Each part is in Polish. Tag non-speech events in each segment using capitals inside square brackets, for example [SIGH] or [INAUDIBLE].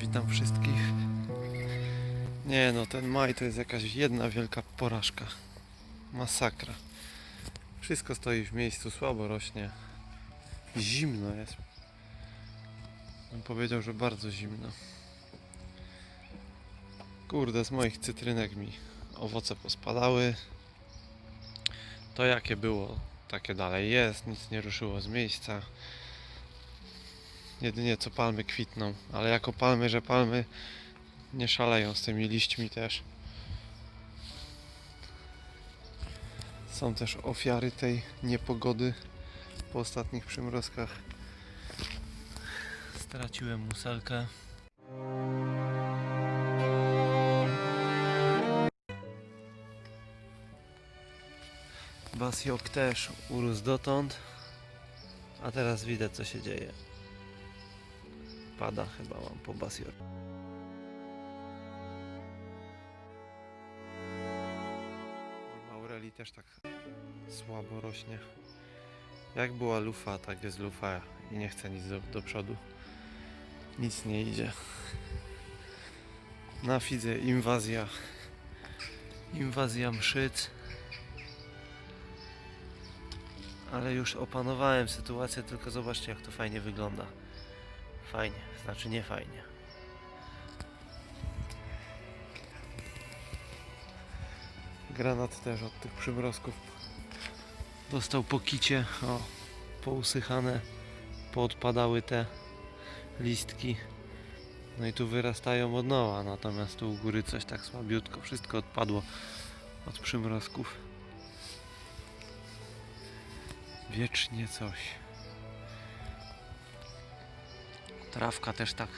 Witam wszystkich. Nie no, ten maj to jest jakaś jedna wielka porażka. Masakra. Wszystko stoi w miejscu, słabo rośnie. Zimno jest. Bym powiedział, że bardzo zimno. Kurde, z moich cytrynek mi owoce pospadały. To jakie było, takie dalej jest. Nic nie ruszyło z miejsca. Jedynie co palmy kwitną, ale jako palmy, że palmy nie szaleją z tymi liśćmi też. Są też ofiary tej niepogody po ostatnich przymrozkach. Straciłem muselkę. Basiok też urósł dotąd, a teraz widać co się dzieje. Pada chyba mam po Basior. Aureli też tak słabo rośnie. Jak była lufa, tak jest lufa i nie chce nic do, do przodu. Nic nie idzie. Na Fidze inwazja. Inwazja mszyc. Ale już opanowałem sytuację, tylko zobaczcie jak to fajnie wygląda. Fajnie, znaczy nie fajnie. Granat też od tych przymrozków dostał po kicie, o, pousychane, poodpadały te listki. No i tu wyrastają od nowa, natomiast tu u góry coś tak słabiutko, wszystko odpadło od przymrozków. Wiecznie coś. Trawka też tak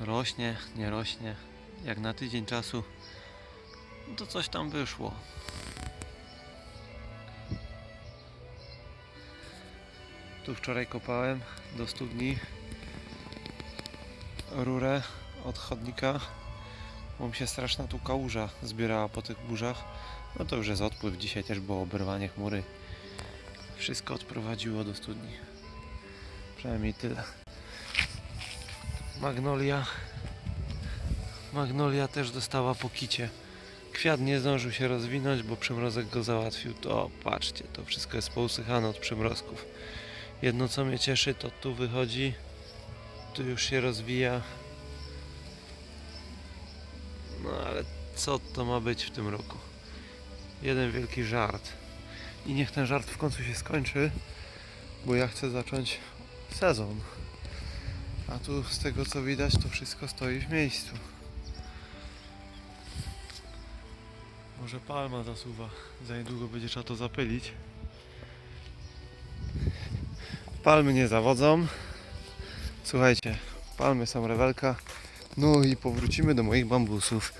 rośnie, nie rośnie. Jak na tydzień czasu, to coś tam wyszło. Tu wczoraj kopałem do studni rurę od chodnika, bo mi się straszna tu kałuża zbierała po tych burzach. No to już jest odpływ. Dzisiaj też było oberwanie chmury. Wszystko odprowadziło do studni. Przynajmniej tyle. Magnolia. Magnolia też dostała po kicie. Kwiat nie zdążył się rozwinąć, bo przymrozek go załatwił. To patrzcie, to wszystko jest pousychane od przymrozków. Jedno co mnie cieszy, to tu wychodzi, tu już się rozwija. No ale co to ma być w tym roku? Jeden wielki żart. I niech ten żart w końcu się skończy, bo ja chcę zacząć sezon. A tu z tego co widać to wszystko stoi w miejscu. Może palma zasuwa. Za niedługo będzie trzeba to zapylić. Palmy nie zawodzą. Słuchajcie, palmy są rewelka. No i powrócimy do moich bambusów.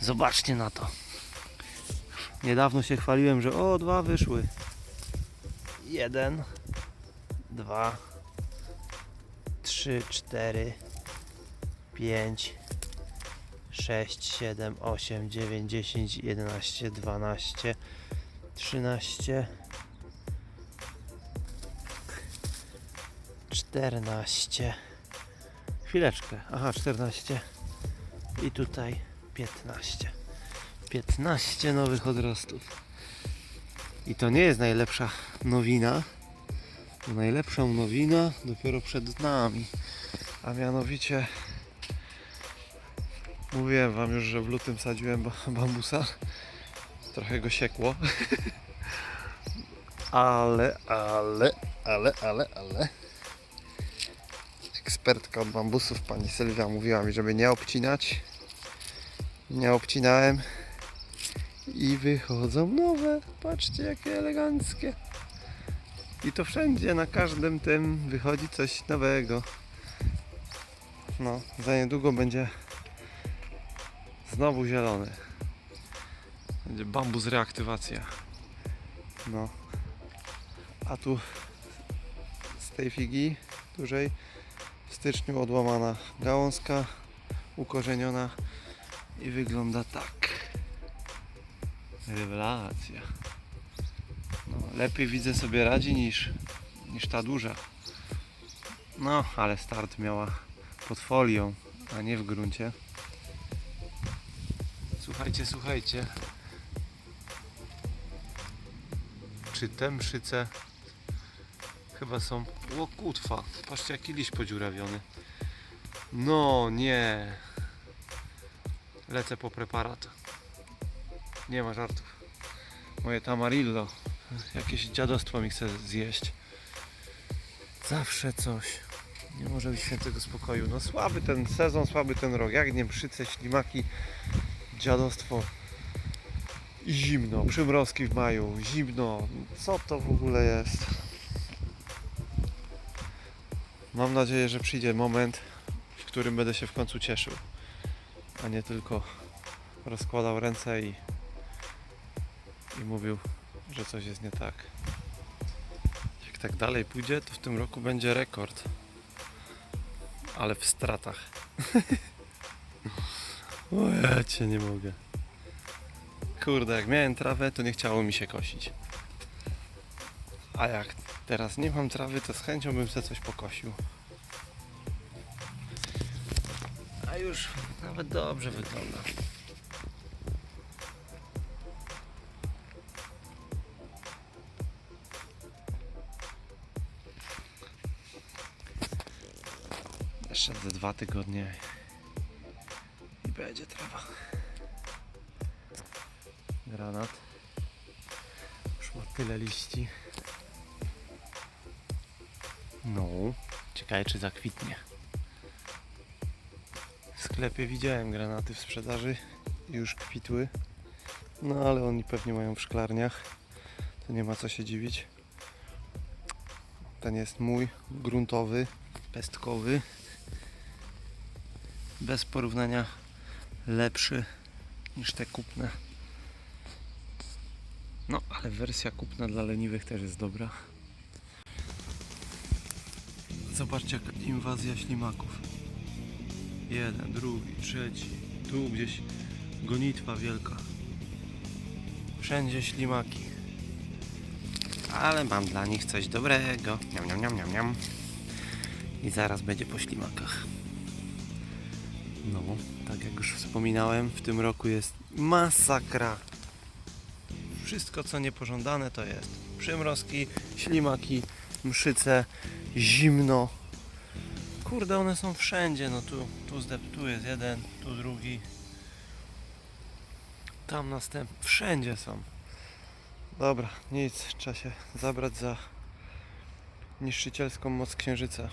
Zobaczcie na to. Niedawno się chwaliłem, że o, dwa wyszły. Jeden, dwa, trzy, cztery, pięć, sześć, siedem, osiem, dziewięć, dziesięć, jedenaście, dwanaście, trzynaście, czternaście. Chwileczkę. Aha, czternaście. I tutaj piętnaście. 15 nowych odrostów. I to nie jest najlepsza nowina. Bo Najlepszą nowina dopiero przed nami. A mianowicie mówiłem wam już, że w lutym sadziłem ba- bambusa. Trochę go siekło. [LAUGHS] ale, ale, ale, ale, ale. Ekspertka od bambusów, pani Sylwia, mówiła mi, żeby nie obcinać. Nie obcinałem i wychodzą nowe. Patrzcie jakie eleganckie. I to wszędzie, na każdym tym wychodzi coś nowego. No, za niedługo będzie znowu zielony. Będzie bambus reaktywacja. No. A tu z tej figi dużej w styczniu odłamana gałązka ukorzeniona i wygląda tak. Rewelacja. Lepiej widzę sobie radzi niż, niż ta duża. No, ale start miała pod folią. a nie w gruncie. Słuchajcie, słuchajcie. Czy te mszyce chyba są... O kutwa, patrzcie jaki liść podziurawiony. No nie. Lecę po preparat. Nie ma żartów. Moje tamarillo. Jakieś dziadostwo mi chce zjeść. Zawsze coś. Nie może być świętego spokoju. No słaby ten sezon, słaby ten rok. Jak nie mszyce, ślimaki, dziadostwo. I zimno. Przymrozki w maju. Zimno. Co to w ogóle jest? Mam nadzieję, że przyjdzie moment, w którym będę się w końcu cieszył. A nie tylko rozkładał ręce i, i mówił, że coś jest nie tak. Jak tak dalej pójdzie, to w tym roku będzie rekord. Ale w stratach. [LAUGHS] o ja cię nie mogę. Kurde, jak miałem trawę, to nie chciało mi się kosić. A jak teraz nie mam trawy, to z chęcią bym sobie coś pokosił. A już nawet dobrze wygląda. Jeszcze ze dwa tygodnie i będzie trawa. Granat. Już ma tyle liści. No, ciekawe czy zakwitnie. W sklepie widziałem granaty w sprzedaży już kwitły. No ale oni pewnie mają w szklarniach. To nie ma co się dziwić. Ten jest mój, gruntowy, pestkowy. Bez porównania lepszy niż te kupne. No, ale wersja kupna dla leniwych też jest dobra. Zobaczcie jaka inwazja ślimaków. Jeden, drugi, trzeci. Tu gdzieś gonitwa wielka. Wszędzie ślimaki. Ale mam dla nich coś dobrego. Niam, niam, niam, niam, niam. I zaraz będzie po ślimakach. No, tak jak już wspominałem, w tym roku jest masakra. Wszystko co niepożądane to jest. Przymrozki, ślimaki, mszyce, zimno. Kurde, one są wszędzie. No tu, tu, zdep, jest jeden, tu drugi. Tam następny. Wszędzie są. Dobra, nic. Trzeba się zabrać za niszczycielską moc księżyca.